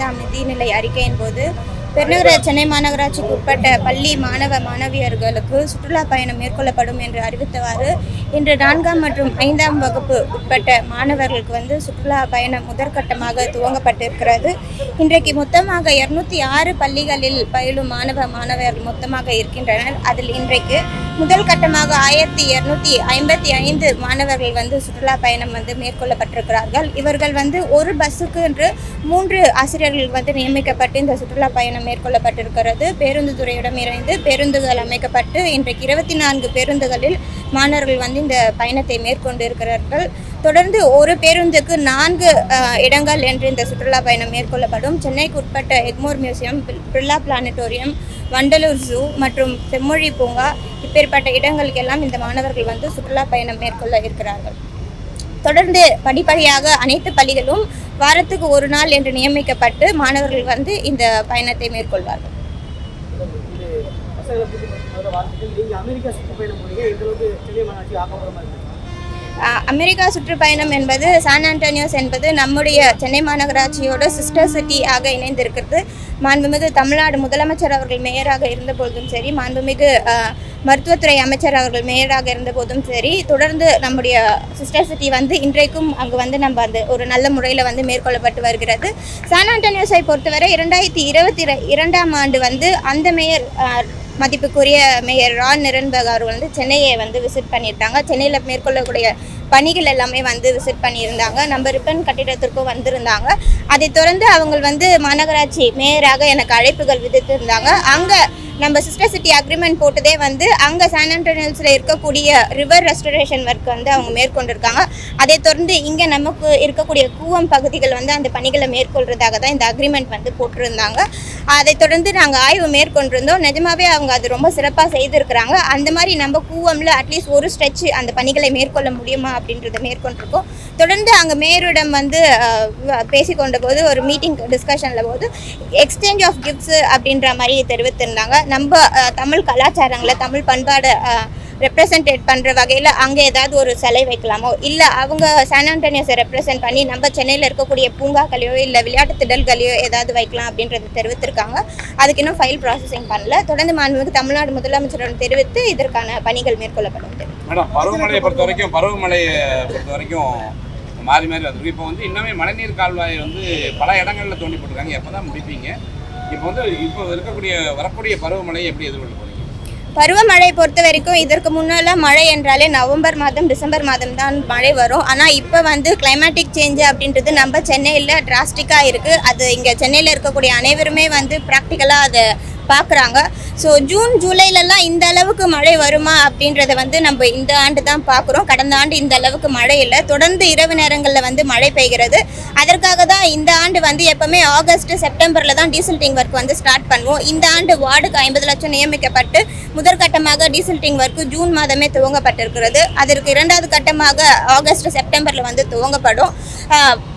ஐந்தாம் நிதிநிலை அறிக்கையின் போது பெருநகர சென்னை மாநகராட்சிக்கு உட்பட்ட பள்ளி மாணவ மாணவியர்களுக்கு சுற்றுலா பயணம் மேற்கொள்ளப்படும் என்று அறிவித்தவாறு இன்று நான்காம் மற்றும் ஐந்தாம் வகுப்பு உட்பட்ட மாணவர்களுக்கு வந்து சுற்றுலா பயணம் முதற்கட்டமாக துவங்கப்பட்டிருக்கிறது. இன்றைக்கு மொத்தமாக இருநூத்தி ஆறு பள்ளிகளில் பயிலும் மாணவ மாணவர்கள் மொத்தமாக இருக்கின்றனர். அதில் இன்றைக்கு முதல் கட்டமாக ஆயிரத்தி இரநூத்தி ஐம்பத்தி ஐந்து மாணவர்கள் வந்து சுற்றுலா பயணம் வந்து மேற்கொள்ளப்பட்டிருக்கிறார்கள். இவர்கள் வந்து ஒரு பஸ்ஸுக்கு என்று மூன்று ஆசிரியர்கள் வந்து நியமிக்கப்பட்டு இந்த சுற்றுலா பயணம் மேற்கொள்ளப்பட்டிருக்கிறது. பேருந்து துறையிடம் இணைந்து பேருந்துகள் அமைக்கப்பட்டு இன்றைக்கு இருபத்தி நான்கு பேருந்துகளில் மாணவர்கள் வந்து இந்த பயணத்தை மேற்கொண்டு இருக்கிறார்கள் தொடர்ந்து ஒரு பேருந்துக்கு நான்கு இடங்கள் என்று இந்த சுற்றுலா பயணம் மேற்கொள்ளப்படும். சென்னைக்கு உட்பட்ட Egmore museum Birla planetarium Vandalur zoo மற்றும் செம்மொழி பூங்கா இப்பேற்பட்ட இடங்களுக்கெல்லாம் இந்த மாணவர்கள் வந்து சுற்றுலா பயணம் மேற்கொள்ள இருக்கிறார்கள் தொடர்ந்து படிப்படியாக அனைத்து பள்ளிகளும் வாரத்துக்கு ஒரு நாள் என்று நியமிக்கப்பட்டு மாணவர்கள் வந்து இந்த பயணத்தை மேற்கொள்வார்கள் அமெரிக்கா சுற்றுப்பயணம் போனீங்க எந்த அளவுக்கு சென்னை மாநாட்டில் ஆக்கப்பூர்வமா அமெரிக்கா சுற்றுப்பயணம் என்பது சான் ஆண்டோனியோஸ் என்பது நம்முடைய சென்னை மாநகராட்சியோட சிஸ்டர் சிட்டி ஆக இணைந்திருக்கிறது. மாண்புமிகு தமிழ்நாடு முதலமைச்சர் அவர்கள் மேயராக இருந்தபோதும் சரி மாண்புமிகு மருத்துவத்துறை அமைச்சர் அவர்கள் மேயராக இருந்தபோதும் சரி தொடர்ந்து நம்முடைய சிஸ்டர் சிட்டி வந்து இன்றைக்கும் அங்கு வந்து நம்ம அந்த ஒரு நல்ல முறையில் வந்து மேற்கொள்ளப்பட்டு வருகிறது. சான் ஆண்டோனியோஸை பொறுத்தவரை இரண்டாயிரத்தி இருபத்தி இரண்டாம் ஆண்டு வந்து அந்த மேயர் மதிப்புக்குரிய மேயர் ரா நிரன்பக் அவர்கள் வந்து சென்னையை வந்து விசிட் பண்ணியிருந்தாங்க சென்னையில் மேற்கொள்ளக்கூடிய பணிகள் எல்லாமே வந்து விசிட் பண்ணியிருந்தாங்க. நம்ம ரிப்பன் கட்டிடத்திற்கும் வந்திருந்தாங்க. அதை தொடர்ந்து அவங்க வந்து மாநகராட்சி மேயராக எனக்கு அழைப்புகள் விதித்திருந்தாங்க அங்கே நம்ம சிஸ்டர் சிட்டி அக்ரிமெண்ட் போட்டதே வந்து அங்கே சான் ஆண்டோனியல்ஸில் இருக்கக்கூடிய ரிவர் ரெஸ்டரேஷன் ஒர்க் வந்து அவங்க மேற்கொண்டிருக்காங்க. அதைத் தொடர்ந்து இங்கே நமக்கு இருக்கக்கூடிய கூவம் பகுதிகள் வந்து அந்த பணிகளை மேற்கொள்றதாக தான் இந்த அக்ரிமெண்ட் வந்து போட்டிருந்தாங்க. அதைத் தொடர்ந்து நாங்கள் ஆய்வு மேற்கொண்டிருந்தோம். நிஜமாவே அவங்க அது ரொம்ப சிறப்பாக செய்திருக்கிறாங்க. அந்த மாதிரி நம்ம கூவமில் அட்லீஸ்ட் ஒரு ஸ்ட்ரெச் அந்த பணிகளை மேற்கொள்ள முடியுமா அப்படின்றத மேற்கொண்டிருக்கோம். தொடர்ந்து அங்கே மேயரிடம் வந்து பேசிக்கொண்டு பேசிக்கொண்ட போது ஒரு மீட்டிங் டிஸ்கஷனில் போது எக்ஸ்சேஞ்ச் ஆஃப் கிஃப்ட்ஸ் அப்படின்ற மாதிரி தெரிவித்திருந்தாங்க. நம்ம தமிழ் கலாச்சாரங்களை தமிழ் பண்பாடை ரெப்ரசன்டேட் பண்ணுற வகையில் அங்கே ஏதாவது ஒரு சிலை வைக்கலாமோ? இல்லை அவங்க சான் ஆண்டோனியஸை ரெப்ரசன்ட் பண்ணி நம்ம சென்னையில் இருக்கக்கூடிய பூங்காக்களையோ இல்லை விளையாட்டு திடல்களையோ ஏதாவது வைக்கலாம் அப்படின்றத தெரிவித்திருக்காங்க. அதுக்கு இன்னும் ஃபைல் ப்ராசஸிங் பண்ணல. தொடர்ந்து மாண்புமிகு தமிழ்நாடு முதலமைச்சருடன் தெரிவித்து இதற்கான பணிகள் மேற்கொள்ளப்படும். மேடம் பருவமழையை பொறுத்த வரைக்கும் பருவமழையை பொறுத்த வரைக்கும் மாறி மாறி வந்துருக்கு. இப்போ வந்து இன்னுமே மழைநீர் கால்வாய் வந்து பல இடங்களில் தோண்டி போட்டிருக்காங்க. எப்போ தான் முடிப்பீங்க? இப்போ வந்து இப்போ இருக்கக்கூடிய வரக்கூடிய பருவமழையை எப்படி எதிர்கொள்ள பருவமழை பொறுத்த வரைக்கும் இதற்கு முன்னெல்லாம் மழை என்றாலே நவம்பர் மாதம் டிசம்பர் மாதம் தான் மழை வரும். ஆனால் இப்போ வந்து கிளைமேட்டிக் சேஞ்ச் அப்படின்றது நம்ம சென்னையில் டிராஸ்டிக்காக இருக்குது அது இங்கே சென்னையில் இருக்கக்கூடிய அனைவருமே வந்து ப்ராக்டிக்கலாக அதை பார்க்குறாங்க. ஸோ ஜூன் ஜூலைலலாம் இந்த அளவுக்கு மழை வருமா அப்படின்றத வந்து நம்ம இந்த ஆண்டு தான் பார்க்குறோம். கடந்த ஆண்டு இந்த அளவுக்கு மழை இல்லை. தொடர்ந்து இரவு நேரங்களில் வந்து மழை பெய்கிறது. அதற்காக தான் இந்த ஆண்டு வந்து எப்போவுமே ஆகஸ்ட் செப்டம்பரில் தான் டீசல் டிங் ஒர்க் வந்து ஸ்டார்ட் பண்ணுவோம். இந்த ஆண்டு வார்டுக்கு ஐம்பது லட்சம் நியமிக்கப்பட்டு முதற்கட்டமாக டீசல் டிங் ஒர்க் ஜூன் மாதமே துவங்கப்பட்டிருக்கிறது. அதற்கு இரண்டாவது கட்டமாக ஆகஸ்ட் செப்டம்பரில் வந்து துவங்கப்படும்.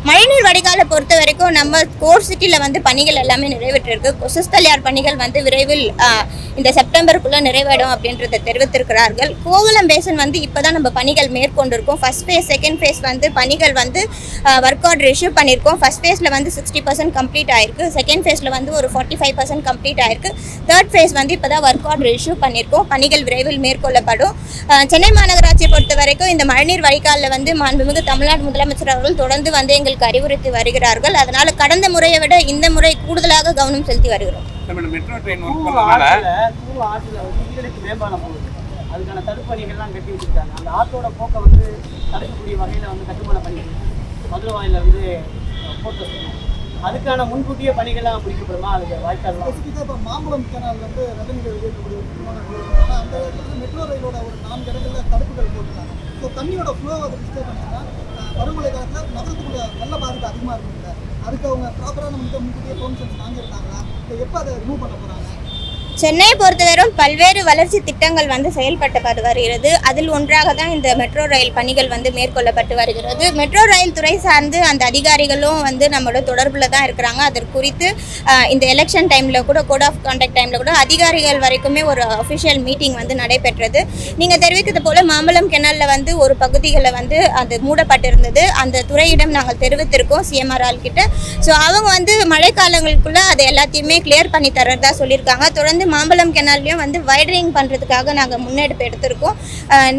மழைநீர் வடிகாலை பொறுத்த வரைக்கும் நம்ம கோர் சிட்டியில் வந்து பணிகள் எல்லாமே நிறைவேற்றிருக்கு. கொசஸ்தலியார் பணிகள் வந்து விரைவில் இந்த செப்டம்பருக்குள்ளே நிறைவேறும் அப்படின்றத தெரிவித்திருக்கிறார்கள். கோவலம் பேசன் வந்து இப்போ தான் நம்ம பணிகள் மேற்கொண்டிருக்கோம். ஃபர்ஸ்ட் ஃபேஸ் செகண்ட் ஃபேஸ் வந்து பணிகள் வந்து ஒர்க் ஆர்டர் இஷ்யூ பண்ணியிருக்கோம். ஃபர்ஸ்ட் ஃபேஸில் வந்து சிக்ஸ்டி பர்சன்ட் கம்ப்ளீட் ஆயிருக்கு. செகண்ட் ஃபேஸில் வந்து ஒரு ஃபார்ட்டி ஃபைவ் பர்சன்ட் கம்ப்ளீட் ஆயிருக்கு. தேர்ட் ஃபேஸ் வந்து இப்போ தான் ஒர்க் ஆர்டர் இஷ்யூ பண்ணியிருக்கோம். பணிகள் விரைவில் மேற்கொள்ளப்படும். சென்னை மாநகராட்சியை பொறுத்த வரைக்கும் இந்த மழைநீர் வடிகாலில் வந்து மாண்புமிகு தமிழ்நாடு முதலமைச்சர் அவர்கள் தொடர்ந்து வந்து எங்களுக்கு அறிவுறுத்தி வருகிறார்கள். அதனால் கடந்த முறையை விட இந்த முறை கூடுதலாக கவனம் செலுத்தி வருகிறோம். மேடம் மெட்ரோ ட்ரெயின் ஒர்க் பண்ணனால ஆற்றுல தூவ ஆற்றுல வந்து ஈரடிக்கு மேம்பாலம் போகுது. அதுக்கான தடுப்பணிகள்லாம் கட்டி வச்சிருக்காங்க. அந்த ஆற்றோட போக்கை வந்து தடுக்கக்கூடிய வகையில் வந்து கட்டுமானம் பண்ணி மதுரை வாயில வந்து போட்டு அதுக்கான முன்கூட்டியே பணிகள்லாம் முடிக்கப்படுமா? அதுக்கு ஸ்பெசிஃபிக்காக இப்போ மாம்பழம் கேனால் வந்து ரெவன்யூ வெளியேற்றக்கூடிய முக்கியமான road. ஆனா அந்த இடத்துல மெட்ரோ ரயிலோட ஒரு நான்கு இடங்களில் தடுப்புகள் போட்டுருக்காங்க. ஸோ தண்ணியோட ஃப்ளோ அதை டிஸ்டர்ப் பண்ணிச்சுன்னா காலத்தில் நகரத்துக்குள்ள வெள்ள பாதிப்பு அதிகமாக இருக்குல்ல அதுக்கு அவங்க ப்ராப்பராக நம்மகிட்ட முன்கூட்டியே பெர்மிஷன்ஸ் வாங்கியிருக்காங்களா? இல்லை எப்போ அதை ரிமூவ் பண்ண போகிறாங்க சென்னையை பொறுத்தவரை பல்வேறு வளர்ச்சி திட்டங்கள் வந்து செயல்பட்டு வருகிறது. அதில் ஒன்றாக தான் இந்த மெட்ரோ ரயில் பணிகள் வந்து மேற்கொள்ளப்பட்டு வருகிறது. மெட்ரோ ரயில் துறை சார்ந்து அந்த அதிகாரிகளும் வந்து நம்மளோட தொடர்பில் தான் இருக்கிறாங்க. அதற்கு குறித்து இந்த எலெக்ஷன் டைமில் கூட கோட் ஆஃப் கான்டாக்ட் டைமில் கூட அதிகாரிகள் வரைக்குமே ஒரு அஃபிஷியல் மீட்டிங் வந்து நடைபெற்றது. நீங்கள் தெரிவித்தது போல் மாம்பழம் கெனாலில் வந்து ஒரு பகுதிகளை வந்து அது மூடப்பட்டிருந்தது. அந்த துறையிடம் நாங்கள் தெரிவித்திருக்கோம் சிஎம்ஆர் ஆள் கிட்ட ஸோ அவங்க வந்து மழைக்காலங்களுக்குள்ளே அதை எல்லாத்தையுமே கிளியர் பண்ணி தர்றதா சொல்லியிருக்காங்க. தொடர்ந்து மாம்பழம் கெனால்லையும் வந்து வைடரிங் பண்ணுறதுக்காக நாங்கள் முன்னெடுப்பு எடுத்திருக்கோம்.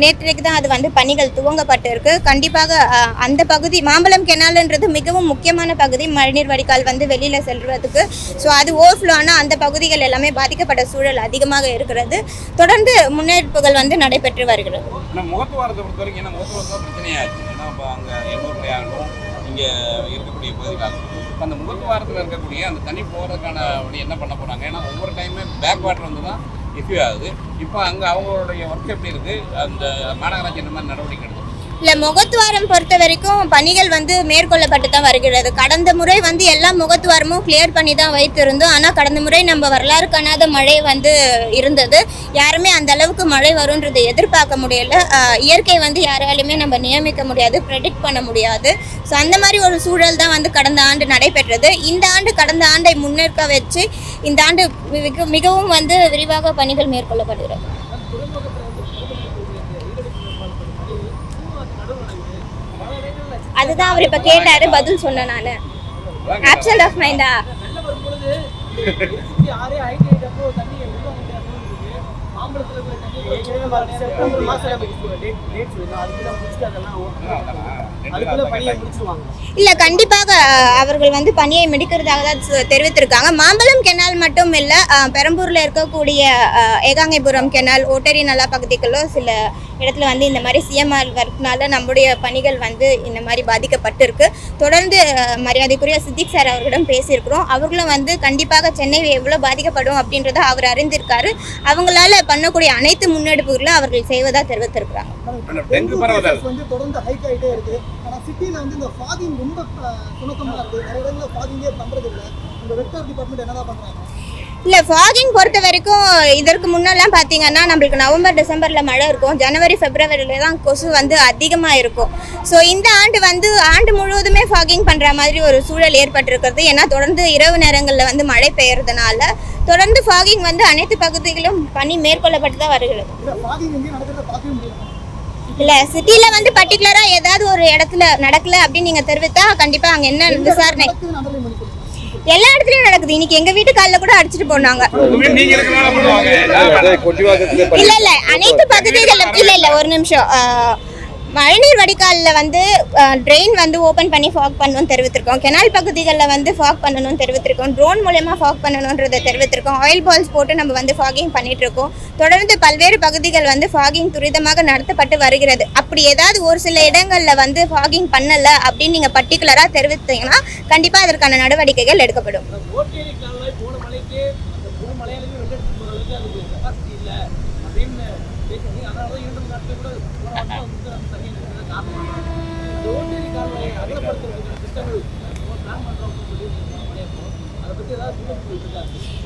நேற்றைக்கு தான் அது வந்து பணிகள் துவங்கப்பட்டிருக்கு. கண்டிப்பாக அந்த பகுதி மாம்பழம் கெனால்ன்றது மிகவும் முக்கியமான பகுதி. மழைநீர் வடிகால் வந்து வெளியில் செல்வதுக்கு ஸோ அது ஓவர்ஃப்ளோ ஆனால் அந்த பகுதிகள் எல்லாமே பாதிக்கப்பட்ட சூழல் அதிகமாக இருக்கிறது. தொடர்ந்து முன்னெடுப்புகள் வந்து நடைபெற்று வருகிறது. முகத்துவாரத்தை பொறுத்த வரைக்கும் ஏன்னா பிரச்சனையாச்சு ஏன்னா இப்போ அங்கே எண்ணூர்ல ஆகட்டும் இங்கே இருக்கக்கூடிய பகுதிகளாகட்டும் இப்போ அந்த முகத்துவாரத்தில் இருக்கக்கூடிய அந்த தண்ணி போகிறதுக்கான வழி என்ன பண்ண போகிறாங்க ஏன்னா ஒவ்வொரு டைமே பேக் வாட்டர் வந்து தான் இஷ்யூ ஆகுது. இப்போ அங்கே அவங்களுடைய ஒர்க் எப்படி இருக்குது அந்த மாநகராட்சி என்ன மாதிரி நடவடிக்கை எடுக்கும் இல்லை முகத்துவாரம் பொறுத்த வரைக்கும் பணிகள் வந்து மேற்கொள்ளப்பட்டு தான் வருகிறது. கடந்த முறை வந்து எல்லா முகத்துவாரமும் கிளியர் பண்ணி தான் வைத்திருந்தோம். ஆனால் கடந்த முறை நம்ம வரலாறு காணாத மழை வந்து இருந்தது. யாருமே அந்த அளவுக்கு மழை வரும்ன்றதை எதிர்பார்க்க முடியல. இயற்கை வந்து யாராலையுமே நம்ம நியமிக்க முடியாது ப்ரெடிக்ட் பண்ண முடியாது. ஸோ அந்த மாதிரி ஒரு சூழல் தான் வந்து கடந்த ஆண்டு நடைபெற்றது. இந்த ஆண்டு கடந்த ஆண்டை முன்னேற்க வச்சு இந்த ஆண்டு மிக மிகவும் வந்து விரிவாக பணிகள் மேற்கொள்ளப்படுகிறது. அதுதான் அவர் இப்ப கேட்டாரு பதில் சொன்னேன் நான். ஆப்சன்ட் ஆஃப் மைண்டா மாசம் இல்ல கண்டிப்பாக அவர்கள் வந்து பணியை முடிக்கிறதாக தான் தெரிவித்திருக்காங்க. மாம்பழம் கெனால் மட்டும் இல்ல பெரம்பூர்ல இருக்கக்கூடிய ஏகாங்கிபுரம் கெனால் ஓட்டரி நல்லா பகுதிகளிலும் சில இடத்துல வந்து இந்த மாதிரி சிஎம்ஆர் ஒர்க்னால நம்முடைய பணிகள் வந்து இந்த மாதிரி பாதிக்கப்பட்டிருக்கு. தொடர்ந்து மரியாதைக்குரிய சித்திக் சார் அவர்களிடம் பேசியிருக்கிறோம். அவர்களும் வந்து கண்டிப்பாக சென்னை எவ்வளோ பாதிக்கப்படும் அப்படின்றத அவர் அறிந்திருக்காரு. அவங்களால பண்ணக்கூடிய அனைத்து முன்னெடுப்புகளும் அவர்கள் செய்வதா தெரிவித்திருக்கிறாங்க. Cases வந்து இந்த ஃபாகிங் ரொம்ப அஹ், சுணக்கமா இருக்கு. நிறைய இடங்கள்ல ஃபாகிங்கே பண்றது இல்ல? இந்த வெக்டர் டிபார்ட்மெண்ட் என்னதான் பண்றாங்க? இல்லை ஃபாகிங் பொறுத்த வரைக்கும் இதற்கு முன்னெல்லாம் பார்த்தீங்கன்னா நம்மளுக்கு நவம்பர் டிசம்பரில் மழை இருக்கும். ஜனவரி பிப்ரவரியில தான் கொசு வந்து அதிகமாக இருக்கும். ஸோ இந்த ஆண்டு வந்து ஆண்டு முழுவதுமே ஃபாகிங் பண்ணுற மாதிரி ஒரு சூழல் ஏற்பட்டிருக்கிறது. ஏன்னா தொடர்ந்து இரவு நேரங்களில் வந்து மழை பெய்யறதுனால தொடர்ந்து ஃபாகிங் வந்து அனைத்து பகுதிகளிலும் பணி மேற்கொள்ளப்பட்டு தான் வருகிறது இல்ல சிட்டியில் வந்து பர்டிகுலராக ஏதாவது ஒரு இடத்துல நடக்கல அப்படின்னு நீங்கள் தெரிவித்தா கண்டிப்பாக அங்கே என்ன விசாரணை? எல்லா இடத்துலையும் நடக்குது. இன்னைக்கு எங்கள் வீட்டு காலில் கூட அடிச்சிட்டு போனாங்க. இல்ல இல்ல அனைத்து பகுதிகளும் இல்ல இல்ல. ஒரு நிமிஷம். ஆஹ், மழைநீர் வடிகாலில் வந்து ட்ரெயின் வந்து ஓப்பன் பண்ணி ஃபாக் பண்ணணும்னு தெரிவித்திருக்கோம். கெனால் பகுதிகளில் வந்து ஃபாக் பண்ணணும்னு தெரிவித்திருக்கோம். ட்ரோன் மூலயமா ஃபாக் பண்ணணுன்றதை தெரிவித்திருக்கோம். ஆயில் பால்ஸ் போட்டு நம்ம வந்து ஃபாகிங் பண்ணிகிட்ருக்கோம் தொடர்ந்து பல்வேறு பகுதிகள் வந்து ஃபாகிங் துரிதமாக நடத்தப்பட்டு வருகிறது. அப்படி ஏதாவது ஒரு சில இடங்களில் வந்து ஃபாகிங் பண்ணலை அப்படின்னு நீங்கள் பர்டிகுலராக தெரிவித்தீங்கன்னா கண்டிப்பாக அதற்கான நடவடிக்கைகள் எடுக்கப்படும். ஓட்டேரி கால்வாய்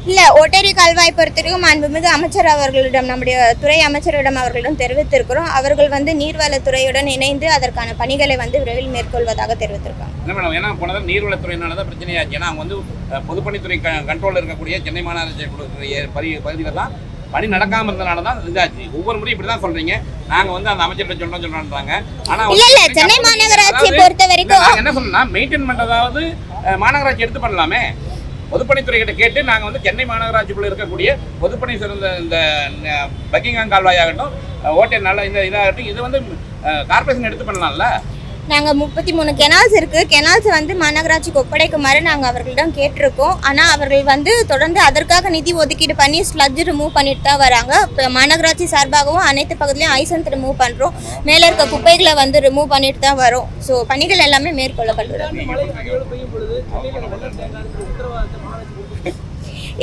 இல்லை ஒட்டேரி கால்வாய் பொறுத்தவரைக்கும் மாண்புமிகு அமைச்சர் அவர்களிடம் நம்முடைய துறை அமைச்சரிடம் அவர்களிடம் தெரிவித்திருக்கிறோம். அவர்கள் வந்து நீர்வளத்துறையுடன் இணைந்து அதற்கான பணிகளை வந்து விரைவில் மேற்கொள்வதாக தெரிவித்திருக்காங்க. ஏன்னா போன நீர்வளத்துறையினால தான் பிரச்சனையாச்சு. ஏன்னா அவங்க வந்து பொதுப்பணித்துறை கண்ட்ரோலில் இருக்கக்கூடிய சென்னை மாநகராட்சி பகுதியில் தான் பணி நடக்காமல் இருந்தனால தான் இதாச்சு. ஒவ்வொரு முறையும் இப்படி தான் சொல்றீங்க. நாங்கள் வந்து அந்த அமைச்சர்கிட்ட சொல்கிறோம் சொல்கிறோன்றாங்க ஆனால் இல்ல இல்ல. சென்னை மாநகராட்சியை பொறுத்த வரைக்கும் என்ன சொல்லணும்னா மெயின்டைன் பண்ணுறதாவது அஹ், மாநகராட்சி எடுத்து பண்ணலாமே. பொதுப்பணித்துறை கிட்ட கேட்டு நாங்கள் வந்து சென்னை மாநகராட்சிக்குள்ள இருக்கக்கூடிய பொதுப்பணி சிறந்த இந்த அஹ், பக்கிங்ஹாம் கால்வாய் ஆகட்டும் ஓட்டை நல்ல இந்த இதாகட்டும் இது வந்து கார்பரேஷன் எடுத்து பண்ணலாம்ல. நாங்க முப்பத்தி மூணு கெனால்ஸ் இருக்கு. கெனால்ஸ் வந்து மாநகராட்சிக்கு ஒப்படைக்குமாறு நாங்க அவர்களிடம் கேட்டிருக்கோம். ஆனா அவர்கள் வந்து தொடர்ந்து அதற்காக நிதி ஒதுக்கீடு பண்ணி ஸ்லட்ஜ் ரிமூவ் பண்ணிட்டு தான் வராங்க. இப்போ மாநகராட்சி சார்பாகவும் அனைத்து பகுதியிலையும் ஐசன்த் ரிமூவ் பண்றோம். மேல இருக்க குப்பைகளை வந்து ரிமூவ் பண்ணிட்டு தான் வரோம். ஸோ பணிகள் எல்லாமே மேற்கொள்ளப்படுகிறது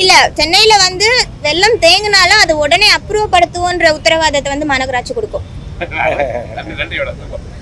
இல்ல சென்னையில வந்து வெள்ளம் தேங்கினாலும் அது உடனே அப்ரூவ் படுத்துவோன்ற உத்தரவாதத்தை வந்து மாநகராட்சி கொடுக்கும்.